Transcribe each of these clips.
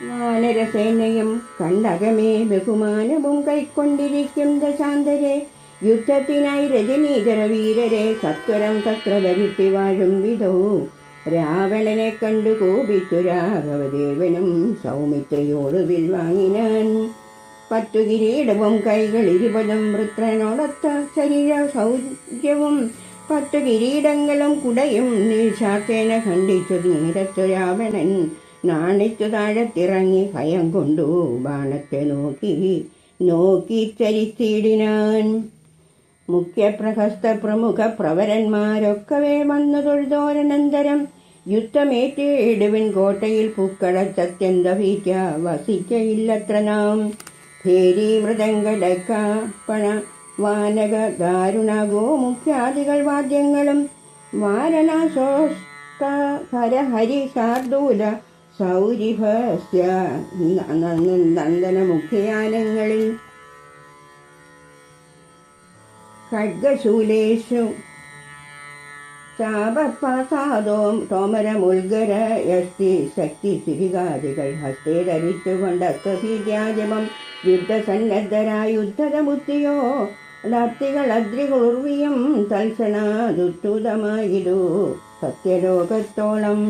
വാനരസേനയും കണ്ടകമേ ബഹുമാനവും കൈക്കൊണ്ടിരിക്കും ദശാന്തരെ യുദ്ധത്തിനായി രജനീധര വീരരെ സത്വരം തത്ര വരുത്തി വാഴും വിധോ. രാവണനെ കണ്ടു കോപിച്ചു രാഘവദേവനും സൗമിത്രിയോട് വിൽവാങ്ങിനാൻ പത്തു കിരീടവും കൈകൾ ഇരുപതും വൃത്രനോടൊത്ത ശരീര സൗജ്യവും പത്തു കിരീടങ്ങളും കുടയും നീശാക്കേന ഖണ്ഡിച്ചു നീരത്തു രാവണൻ നാണിച്ചു താഴത്തിറങ്ങി ഭയം കൊണ്ടു ബാണത്തെ നോക്കി നോക്കി ചരിത്തിയിടിനാൻ മുഖ്യപ്രഹസ്ത പ്രമുഖ പ്രവരന്മാരൊക്കവേ വന്നു തൊഴുതോരനന്തരം. യുദ്ധമേറ്റേടുവിൻ കോട്ടയിൽ പൂക്കളത്തത്യന്ത ഭീറ്റ വസിക്കയില്ലത്ര നാം. ഭേരി മൃദംഗടക്ക പണ വാനക ദാരുണ ഗോമുഖ്യാദികൾ വാദ്യങ്ങളും. വാരണാശോസ്ത ഹരഹരി ശാർദൂല സൗരിഭസ്യ നന്ദനമുഖയാനങ്ങളിൽ ഖഡ്ഗശൂലേഷു ശാപപാസാദോ തോമരമുൽഗര യഷ്ടി ശക്തി സിരികാദികൾ ഹസ്തേ ധരിച്ചുകൊണ്ട് അസ്ത്രഭീര്യാജമം യുദ്ധസന്നദ്ധരായ യുദ്ധതമുത്തിയോ ഡാർത്തികൾ അദ്രികുർവിയും തൽസണാദുത്തുതമായിരു സത്യലോകത്തോളം.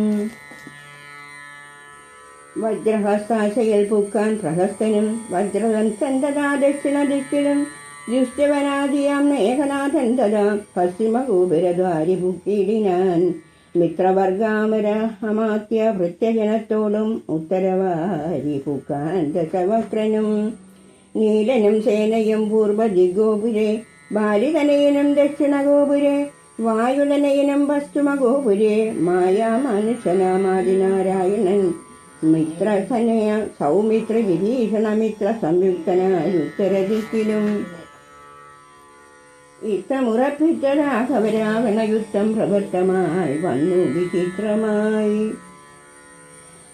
വജ്രഹസ്താശയിൽ പൂക്കാൻ പ്രഹസ്തനും വജ്രതൻ ചന്തതാ ദക്ഷിണ ദിക്കിലും ദുഷ്ടവനാദിയാം മേഘനാഥൻ തഥാ പശ്ചിമകൂപുരദ്വാരി പൂക്കിടിനാൻ മിത്രവർഗാമര അമാത്യ ഭൃത്യജനത്തോടും ഉത്തരവാരി പൂക്കാൻ ദശവക്രനും. നീലനും സേനയും പൂർവദിഗോപുരെ ബാലിതനയനും ദക്ഷിണഗോപുരെ വായുതനയനം പശ്ചിമഗോപുരെ മായാമാനുഷനാമാദിനാരായണൻ മിത്രസനയ സൗമിത്ര വിഭീഷണ മിത്ര സംയുക്തനായി ഉത്തരദിക്കിലും. ഇത്തമുറപ്പിച്ച രാഘവരാവണ യുദ്ധം പ്രവൃത്തമായി വന്നു വിചിത്രമായി.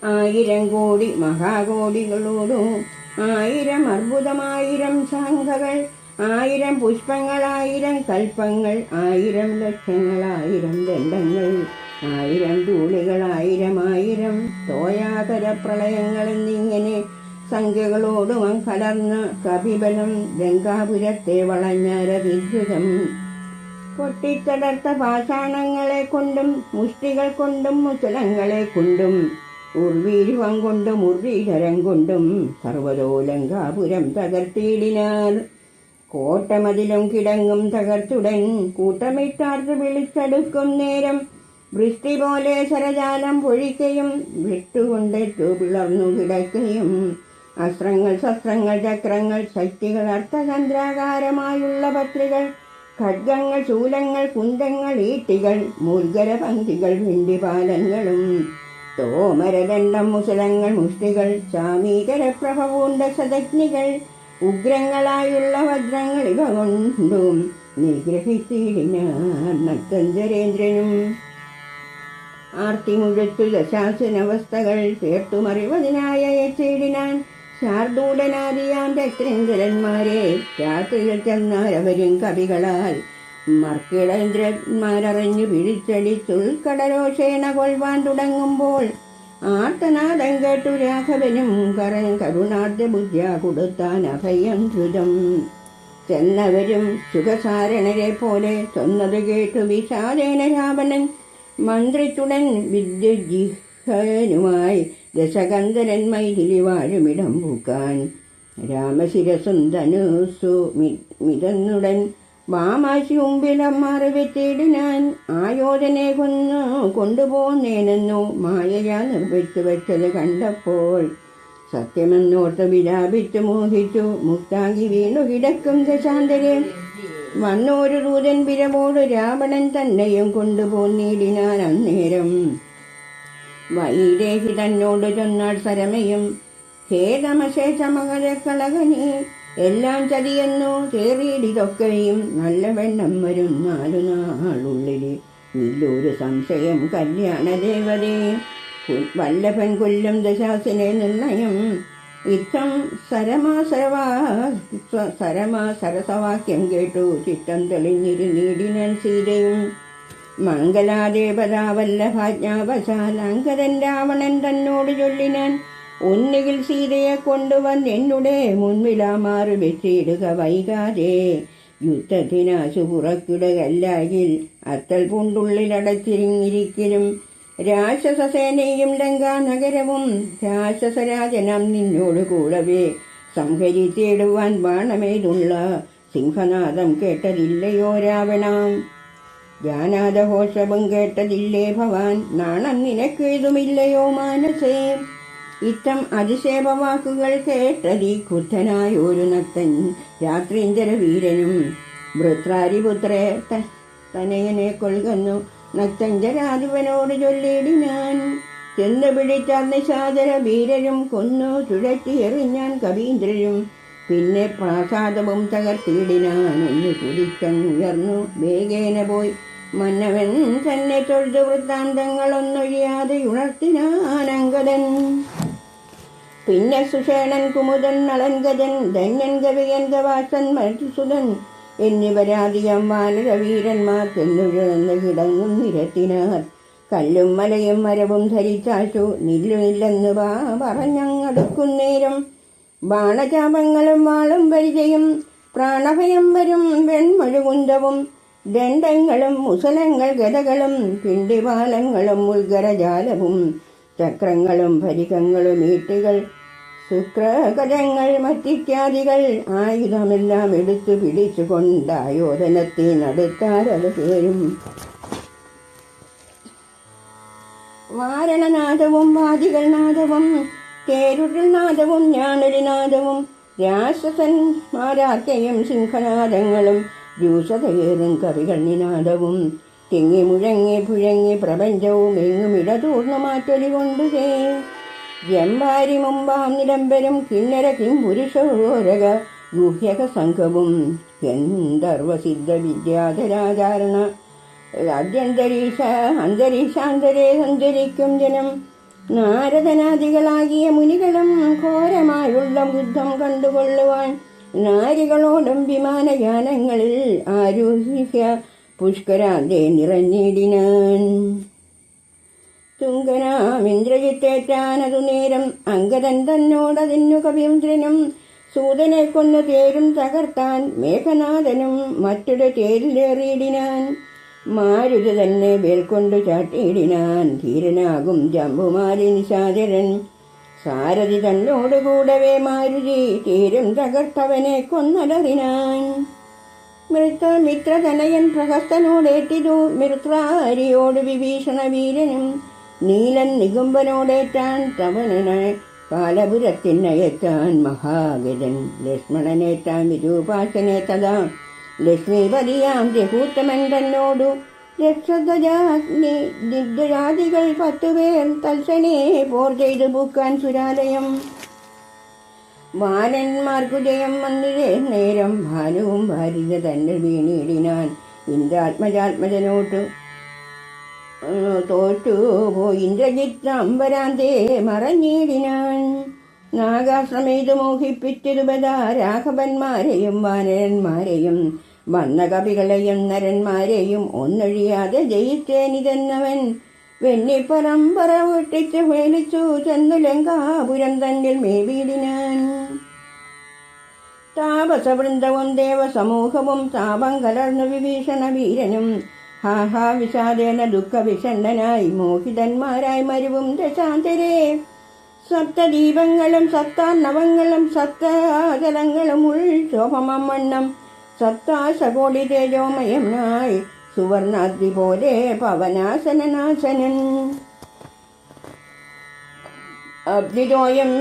ആയിരം കോടി മഹാകോടികളോടും ആയിരം അർബുദമായിരം ശംഖകൾ ആയിരം പുഷ്പങ്ങളായിരം കൽപ്പങ്ങൾ ആയിരം ലക്ഷങ്ങളായിരം ദണ്ഡങ്ങൾ. ആയിരം ധൂളികൾ ആയിരം ആയിരം തോയാതര പ്രളയങ്ങൾ എന്നിങ്ങനെ സംഖ്യകളോടും കലർന്ന കപിബലം ഗംഗാപുരത്തെ വളഞ്ഞാര വിദ്യുതം. പൊട്ടിത്തടർത്ത പാഷാണങ്ങളെ കൊണ്ടും മുഷ്ടികൾ കൊണ്ടും മുസലങ്ങളെ കൊണ്ടും ഉർവീരുവം കൊണ്ടും ഉർവീധരം കൊണ്ടും സർവതോലങ്കാപുരം തകർത്തിയിടിനാർ. കോട്ടമതിലും കിടങ്ങും തകർത്തുടൻ കൂട്ടമിട്ടാർത്ത് വിളിച്ചെടുക്കും നേരം വൃഷ്ടി പോലെ ശരജാലം പൊഴിക്കയും വിട്ടുകൊണ്ടേറ്റു പിളർന്നു കിടക്കുകയും അസ്ത്രങ്ങൾ ശസ്ത്രങ്ങൾ ചക്രങ്ങൾ ശക്തികൾ അർത്ഥചന്ദ്രാകാരമായുള്ള പത്രികൾ ഖഡ്ഗങ്ങൾ ശൂലങ്ങൾ കുന്തങ്ങൾ ഈട്ടികൾ മൂർഗര പന്തികൾ വിണ്ടിപാലങ്ങളും തോമരദണ്ഡം മുസലങ്ങൾ മുഷ്ടികൾ ചാമീകര പ്രഭവൂണ്ട ശതജ്ഞികൾ ഉഗ്രങ്ങളായുള്ള വജ്രങ്ങൾ ഇവ കൊണ്ടും നിഗ്രഹിച്ചിടിനാർ നത്തഞ്ചരേന്ദ്രനും ആർത്തിമുഴത്തു ദശാസനവസ്ഥകൾ തീർത്തുമറിവതിനായ ചേടിനാൻ ശാർദൂടനാദിയാം രക്തേന്ദ്രന്മാരെ രാത്രിയിൽ ചെന്നാരവരും കവികളാൽ മർക്കിടേന്ദ്രന്മാരറിഞ്ഞു പിടിച്ചടിച്ചുൾക്കടരോഷേണ കൊൽവാൻ തുടങ്ങുമ്പോൾ ആർത്തനാദം കേട്ടു രാഘവനും കരൻ കരുണാർദ്ര ബുദ്ധ്യ കൊടുത്താൻ അഭയം ധൃതം ചെന്നവരും സുഖസാരണരെ പോലെ ചൊന്നത് കേട്ടു വിഷാദേന രാവണൻ മന്ത്രിച്ചുടൻ വിദ്യജിഹനുമായി ദശകന്ധരൻ മൈഥിലി വാഴുമിടം പൂക്കാൻ. രാമശിരസുന്ദനു ധനുസു മിതന്നുടൻ വാമാശി മുമ്പിലമ്മാറി തേടിനാൻ ആയോധനെ കൊന്നു കൊണ്ടുപോന്നേനെന്നു മായയാ നിർമ്മിച്ചു വെച്ചത് കണ്ടപ്പോൾ സത്യമെന്നോർത്ത് വിലാപിച്ചു മോഹിച്ചു. മുക്താങ്കി വീണു കിടക്കും ദശാന്തരെ വന്നൊരു ദൂതൻ പിരവോട് രാവണൻ തന്നെയും കൊണ്ടുപോന്നിടിനാൻ അന്നേരം. വൈദേഹി തന്നോട് ചൊന്നാൾ സരമയും. ഖേദമശേഷമകരെ കളകനെ എല്ലാം ചതിയെന്നു തേറിയിടിതൊക്കെയും നല്ല വെണ്ണം വരും നാലു നാളുള്ളിൽ സംശയം കല്യാണ ദേവതേ വല്ലഭൻ കൊല്ലും ദശാസിനെ നിർണയം. ഇത്തം സരമാ സരവാ സ്വ- സരമാ സരസവാക്യം കേട്ടു. ചിത്തം തെളിഞ്ഞിരുന്നീടിനൻ സീതയും. മംഗലാദേവതാവല്ലഭാജ്ഞാവശാൽ അങ്കരൻ രാവണൻ തന്നോട് ചൊല്ലിനാൻ. ഒന്നുകിൽ സീതയെ കൊണ്ടുവന്ന് എന്നുടെ മുൻവിലാമാറി വെച്ചിടുക വൈകാതെ. യുദ്ധത്തിനാശു പുറക്കിടുകല്ലാകിൽ അത്തൽ പൂണ്ടുള്ളിലടച്ചിരിങ്ങിരിക്കലും രാക്ഷസസേനയും ലങ്കാനഗരവും രാക്ഷസരാജനം നിന്നോട് കൂടവേ. സംഹരിച്ചിടുവാൻ ബാണമേതുള്ള സിംഹനാദം കേട്ടതില്ലയോ രാവണം? ജ്ഞാനാദഘോഷവും കേട്ടതില്ലേ ഭവാൻ? നാണം നിനക്കേതുമില്ലയോ മാനസേ? ഇത്തം അതിശേപവാക്കുകൾ കേട്ടതി ക്രുദ്ധനായ ഒരു നത്തൻ രാത്രീന്ദ്രവീരനും വീരനും വൃത്രാരിപുത്രേ തനയനെ കൊൽകുന്നു. നക്തഞ്ചരാധിപനോട് ഞാൻ. ചെന്ന് പിടിച്ച നിശാചര വീരരും കൊന്നു ചുഴറ്റി എറിഞ്ഞാൻ കവീന്ദ്രരും. പിന്നെ പ്രാസാദവും തകർത്തിയിടിനാൻ ഒന്ന് വേഗേന പോയി. മന്നവൻ തന്നെ തൊഴുത് വൃത്താന്തങ്ങളൊന്നൊഴിയാതെ ഉണർത്തിനാനങ്കതൻ പിന്നെ സുഷേണൻ കുമുദൻ നളൻഗജൻ ധന്യൻ കവിയൻ ഗവാസൻ മധുസുതൻ എന്നിവരാധികം വാനരവീരന്മാർ ചെന്നുഴന്ന് കിടങ്ങും നിരത്തിനാർ കല്ലും മലയും മരവും ധരിച്ചാശു നില്ലുമില്ലെന്ന് വാ പറഞ്ഞങ്ങടുക്കുന്നേരം ബാണചാപങ്ങളും വാളും പരിചയും പ്രാണഭയം വരും വെൺമഴുകുന്തവും. ദണ്ഡങ്ങളും മുസലങ്ങൾ ഗതകളും പിണ്ടിപാലങ്ങളും ഉൽഗരജാലവും ചക്രങ്ങളും ഭരികങ്ങളും ഈട്ടുകൾ ശുക്രകരങ്ങൾ മറ്റിത്യാദികൾ ആയുധമെല്ലാം എടുത്തു പിടിച്ചു കൊണ്ടായോധനത്തിനടുത്താരത് പേരും വാരണനാദവും വാദികൾ നാദവും തേരുരുൾ നാദവും ഞാനൊരു നാദവും രാക്ഷസന്മാരാർക്കയും സിംഹനാദങ്ങളും രൂഷതയേറും കവികൾ നിനാദവും തിങ്ങി മുഴങ്ങി പുഴങ്ങി പ്രപഞ്ചവും എങ്ങും ഇടതൂർന്നു മാറ്റൊലി കൊണ്ടുതേ. ജമ്പാരി മുമ്പാം നിലംബരും കിന്നര കിംപുരുഷോരക ഗുഹ്യക സംഘവും ഗന്ധർവസിദ്ധ വിദ്യാധരാചാരണ അദ്യന്തരീക്ഷ അന്തരീക്ഷാന്തരെ സഞ്ചരിക്കും ജനം. നാരദനാദികളാകിയ മുനികളും ഘോരമായുള്ള യുദ്ധം കണ്ടുകൊള്ളുവാൻ നാരികളോടും വിമാനയാനങ്ങളിൽ ആരോഹിക്ക പുഷ്കരാന്തേ നിറഞ്ഞിടിനാൻ. തുങ്കനാമിന്ദ്രജിത്തേറ്റാനതു നേരം അങ്കദൻ തന്നോടതിന്നു കവീന്ദ്രനും സൂതനെ കൊന്നു തേരും തകർത്താൻ മേഘനാഥനും മറ്റൊരു തേരിലേറിയിടിനാൻ. മാരുതി തന്നെ വേൽക്കൊണ്ടു ചാട്ടിയിടിനാൻ ധീരനാകും ജമ്പുമാരി നിശാചരൻ. സാരഥി തന്നോടുകൂടവേ മാരുതി തീരും തകർത്തവനെ കൊന്നലറിനാൻ. മൃത്ത മിത്രതനയൻ പ്രഹസ്തനോടേറ്റിതു മിത്രാരിയോട് വിഭീഷണ വീരനും നീലൻ നികുംബനോടേറ്റാൻ തവനനെ കാലപുരത്തിനയറ്റാൻ മഹാഗജൻ ലക്ഷ്മണനേറ്റാൻ വിരൂപാശനെ തഥാ ലക്ഷ്മിപതിയാം രഘൂത്തമൻ തന്നോടു ദിഗ്ഗജാതികൾ പത്തുപേർ തൽസനെ പോർ ചെയ്തു പൂക്കാൻ സുരാലയം. ബാലന്മാർക്കു ജയം വന്നിരേ നേരം ഭാനുവും ഭാരിത തന്നെ വീണിടിനാൻ. ഇന്ദ്രാത്മജാത്മജനോട്ടു തോറ്റു പോയി ഇന്ദ്രജിത്ത് അമ്പരാന്തേ മറഞ്ഞിടിനാൻ. നാഗാശ്രമേത് മോഹിപ്പിച്ചിരുപത രാഘവന്മാരെയും വാനരന്മാരെയും വന്ന കവികളെയും നരന്മാരെയും ഒന്നൊഴിയാതെ ജയിച്ചേനിതെന്നവൻ. വെണ്ണിപ്പറമ്പറ ഒട്ടിച്ച് വേലിച്ചു ചെന്നു ലങ്കാപുരം തന്നിൽ മേവീടിനാൻ. താപസവൃന്ദവും ദേവസമൂഹവും താപം കലർന്നു വിഭീഷണ വീരനും ഹാഹാ വിഷാദേന ദുഃഖവിഷണ്ണനായി മോഹിതന്മാരായി മരുവും ദശാന്തരേ. സപ്തദീപങ്ങളും സത്താർണവങ്ങളും സത്താജലങ്ങളും ഉൾശോഭമണ്ണം സത്താശകോടി തേജോമയനായി സുവർണാദ്രി പോലെ പവനാസനനാശനൻ. അബ്ദിതോയം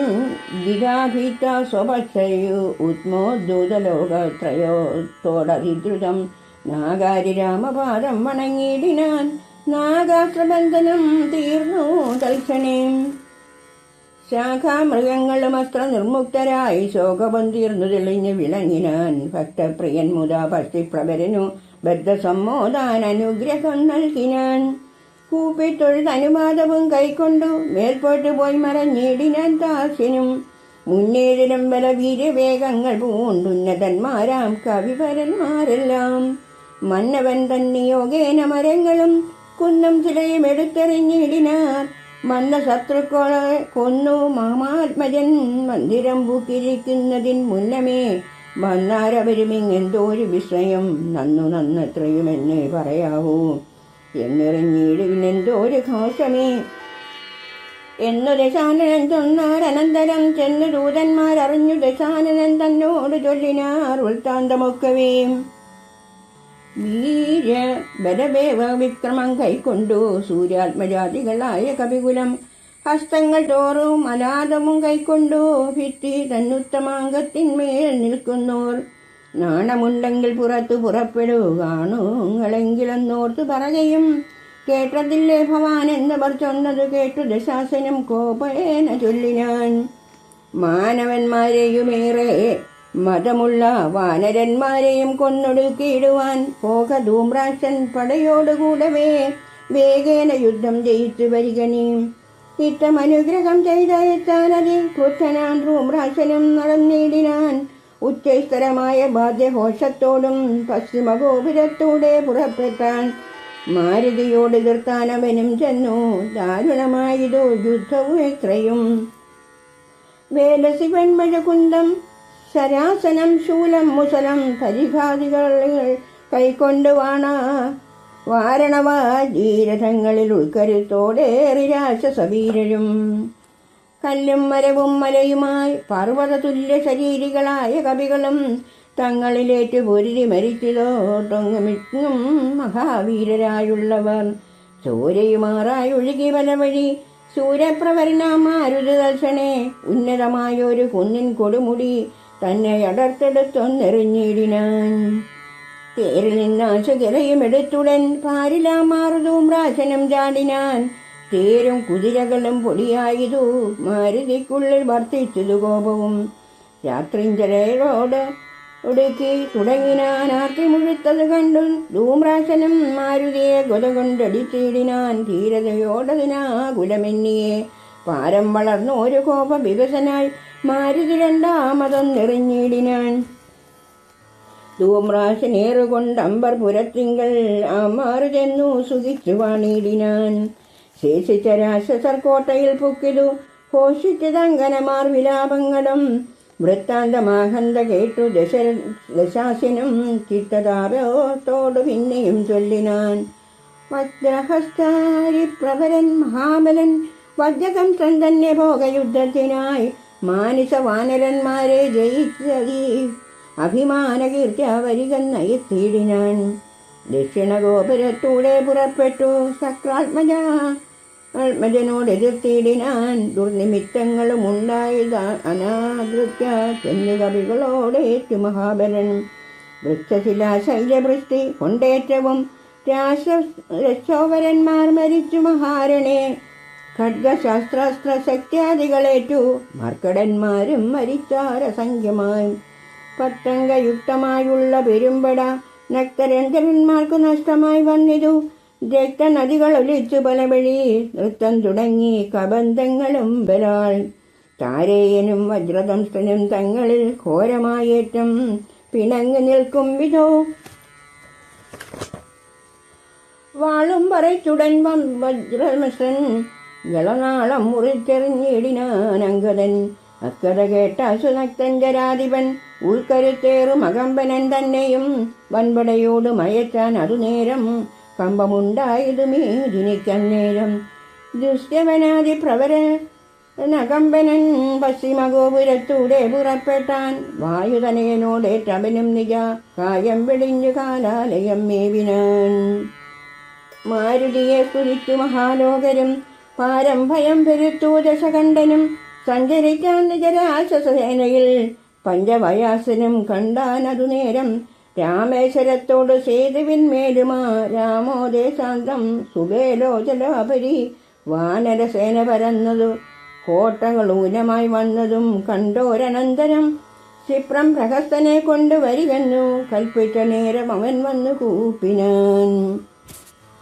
ദിരാഭീത സ്വഭക്ഷയു ഉത്മോദ്ദൂതലോകത്രയോത്തോടധിദ്രുതം നാഗാരി രാമപാദം വണങ്ങിയിടിനാൻ നാഗാസ്ത്രബന്ധനം തീർന്നു തൽക്ഷണേ ശാഖാമൃഗങ്ങളും അത്ര നിർമുക്തരായി ശോകവും തീർന്നു തെളിഞ്ഞു വിളങ്ങിനാൻ ഭക്തപ്രിയൻ മുതാ ഭക്തിപ്രവരനു ബദ്ധസമ്മോദാൻ അനുഗ്രഹം നൽകിനാൻ. കൂപ്പിത്തൊഴുത് അനുവാദവും കൈക്കൊണ്ടു മേൽപോട്ട് പോയി മറഞ്ഞിടിനാൻ ദാസ്യനും മുന്നേതിലും വല വീര്യവേഗങ്ങൾ പൂണ്ടുന്നതന്മാരാം കവിവരന്മാരെല്ലാം മന്നവൻ തന്നെ യോഗേന മരങ്ങളും കുന്നും ചിലയും എടുത്തെറിഞ്ഞിടിനാർ മന്ന ശത്രുക്കളെ കൊന്നു മഹാത്മജൻ മന്ദിരം പൂക്കിരിക്കുന്നതിൻ മുന്നമേ. വന്നാരവരുമിങ്ങെന്തോ ഒരു വിഷയം നന്നു നന്നത്രയും എന്നെ പറയാവൂ. എന്നെറിഞ്ഞിടുവിനെന്തോ ഒരു ഘോഷമേ. എന്നു ദശാനനൻ തൊന്നാരനന്തരം ചെന്ന് ദൂതന്മാരറിഞ്ഞു ദശാനനൻ തന്നോട് ചൊല്ലിനാർ വൃത്താന്തമൊക്കവേ വീര ബലമേവ വിക്രമം കൈക്കൊണ്ടു സൂര്യാത്മജാതികളായ കവികുലം ഹസ്തങ്ങൾ തോറും അനാഥമും കൈക്കൊണ്ടു ഭിത്തി തന്നുത്തമാങ്കത്തിന്മേൽ നിൽക്കുന്നോർ. നാണമുണ്ടെങ്കിൽ പുറത്തു പുറപ്പെടൂ കാണുങ്ങളെങ്കിലെന്നോർത്ത് പറയുകയും കേട്ടതില്ലേ ഭവാൻ എന്നവർ ചൊന്നത് കേട്ടു ദശാസനം കോപേന ചൊല്ലിനാൻ. മാനവന്മാരെയുമേറെ മതമുള്ള വാനരന്മാരെയും കൊന്നൊടുക്കിയിടുവാൻ പോക ധൂമ്രാക്ഷൻ പടയോടുകൂടവേ വേഗേന യുദ്ധം ജയിച്ചു വരികണീം ഇത്തം അനുഗ്രഹം ചെയ്തയച്ചാനതി ക്രുദ്ധനാൻ ധൂമ്രാശനും നടന്നിടിനാൻ ഉച്ചസ്ഥരമായ ബാധ്യഘോഷത്തോടും പശ്ചിമഗോപുരത്തൂടെ പുറപ്പെട്ടാൻ മാരുതിയോട് എതിർത്താൻ അവനും ചെന്നു. ദാരുണമായതോ യുദ്ധവും എത്രയും വേലശിവൻ മഴകുന്തം ശരാസനം ശൂലം മുസലം പരിഭാതികൾ കൈക്കൊണ്ട് വാണ വാരണവ ജീരഥങ്ങളിൽ ഉൾക്കരുത്തോടേറി രാക്ഷസവീരരും കല്ലും മരവും മലയുമായി പർവത തുല്യ ശരീരികളായ കവികളും തങ്ങളിലേറ്റു പൊരുതി മരിച്ചതോ ടൊങ്ങുമിങ്ങും മഹാവീരരായുള്ളവർ. സൂര്യയുമാറായി ഒഴുകി വല വഴി സൂര്യപ്രവരനാമാരുത് ദർശനെ. ഉന്നതമായൊരു കുന്നിൻ കൊടുമുടി തന്നെ അടർത്തെടുത്തൊന്നെറിഞ്ഞിടിനാൻ. തേരിൽ നിന്നാശകലയും എടുത്തുടൻ പാരിലാമാറുതും രാജനം ചാടിനാൻ. തേരും കുതിരകളും പൊടിയായതു മാരുതിക്കുള്ളിൽ വർത്തിച്ചതു കോപവും. രാത്രിഞ്ചരയോട് ഒടുക്കി തുടങ്ങിനാൻ ആർത്തി മുഴുത്തത് കണ്ടു ധൂമ്രാശനം മാരുതിയെ കൊല ധീരതയോടതിനാ കുലമെന്നിയെ പാരം വളർന്നു ഒരു കോപ വികസനായി മാരുതി ധൂമ്രാശനേറുകൊണ്ട് അമ്പർ പുരത്തിങ്കൽ ആ മാറുതെന്നു സുഖിച്ചു വാണിടിനാൻ ശേഷിച്ച രാക്ഷസർക്കോട്ടയിൽ പൊക്കിതു ഘോഷിച്ചതങ്കനമാർ വിലാപങ്ങളും വൃത്താന്തമാഹന്ത കേട്ടു ദശ ദശാസിനും ചിത്തതാപത്തോടു പിന്നെയും ചൊല്ലിനാൻ. വജ്രഹസ്താരി പ്രഭരൻ മഹാബലൻ വജ്രകംസൻ തന്നെ ഭോഗയുദ്ധത്തിനായി മാനിസ വാനരന്മാരെ ജയിച്ചതി അഭിമാനകീർത്തി വരികെന്നയത്തിയിടിനാൻ ദക്ഷിണഗോപുരത്തൂടെ പുറപ്പെട്ടു സക്രാത്മജ. ആത്മജനോട് എതിർത്തിയിടിനാൻ ദുർനിമിത്തങ്ങളും ഉണ്ടായത് അനാകൃത്യ ചെന്നു കവികളോടേറ്റു മഹാബലൻ വൃക്ഷശിലാ ശൈലവൃഷ്ടി കൊണ്ടേറ്റവും രാശ രക്ഷോവരന്മാർ മരിച്ചു മഹാരണേ. ഖഡ്ഗശാസ്ത്രാസ്ത്ര ശക്തിയാദികളേറ്റു മർക്കടന്മാരും മരിച്ചാരസംഖ്യമായും. പട്ടംഗയുക്തമായുള്ള പെരുമ്പട നക്തരഞ്ജനന്മാർക്ക് നഷ്ടമായി വന്നിതു. രക്തനദികൾ ഒലിച്ചു പല വഴി നൃത്തം തുടങ്ങി കബന്ധങ്ങളും ബലാൾ താരേയനും വജ്രദംഷ്ടനും തങ്ങളിൽ ഘോരമായേറ്റം പിണങ്ങി നിൽക്കും വിധോ. വാളും പറയുടൻ വജ്രമസൻ ഗളനാളം മുറിച്ചെറിഞ്ഞിടിനാൻ അങ്കദൻ അക്കഥ കേട്ട സുനക്തൻ ജരാധിപൻ ഉൾക്കരുത്തേറും അകമ്പനൻ തന്നെയും വൻപടയോട് മയറ്റാൻ അതു നേരം കമ്പമുണ്ടായത് ജനിക്കന്നേരം ദുഷ്യവനാദി പ്രവര നകമ്പനൻ പശ്ചിമഗോപുരത്തൂടെ പുറപ്പെട്ടാൻ വായുതനയനോടേറ്റവനും നിജ കായം വെടിഞ്ഞു കാലാലയം മേവിനാൻ. മാരുതിയെ സ്തുതിച്ചു മഹാലോകരും പാരം ഭയം പെരുത്തു ദശകണ്ഠനും സഞ്ചരിക്കാൻ നിജരാശസേനയിൽ പഞ്ചവയാസനും കണ്ടാൻ അതു നേരം രാമേശ്വരത്തോട് സേതുവിന്മേലുമാ രാമോദേശാന്തം സുബേലോചലാപരി വാനരസേന പരന്നതു. കോട്ടകൾ ഊനമായി വന്നതും കണ്ടോരനന്തരം ക്ഷിപ്രം പ്രഹസ്തനെ കൊണ്ടുവരികന്നു കൽപ്പിച്ച നേരം അവൻ വന്നു കൂപ്പിനാൻ.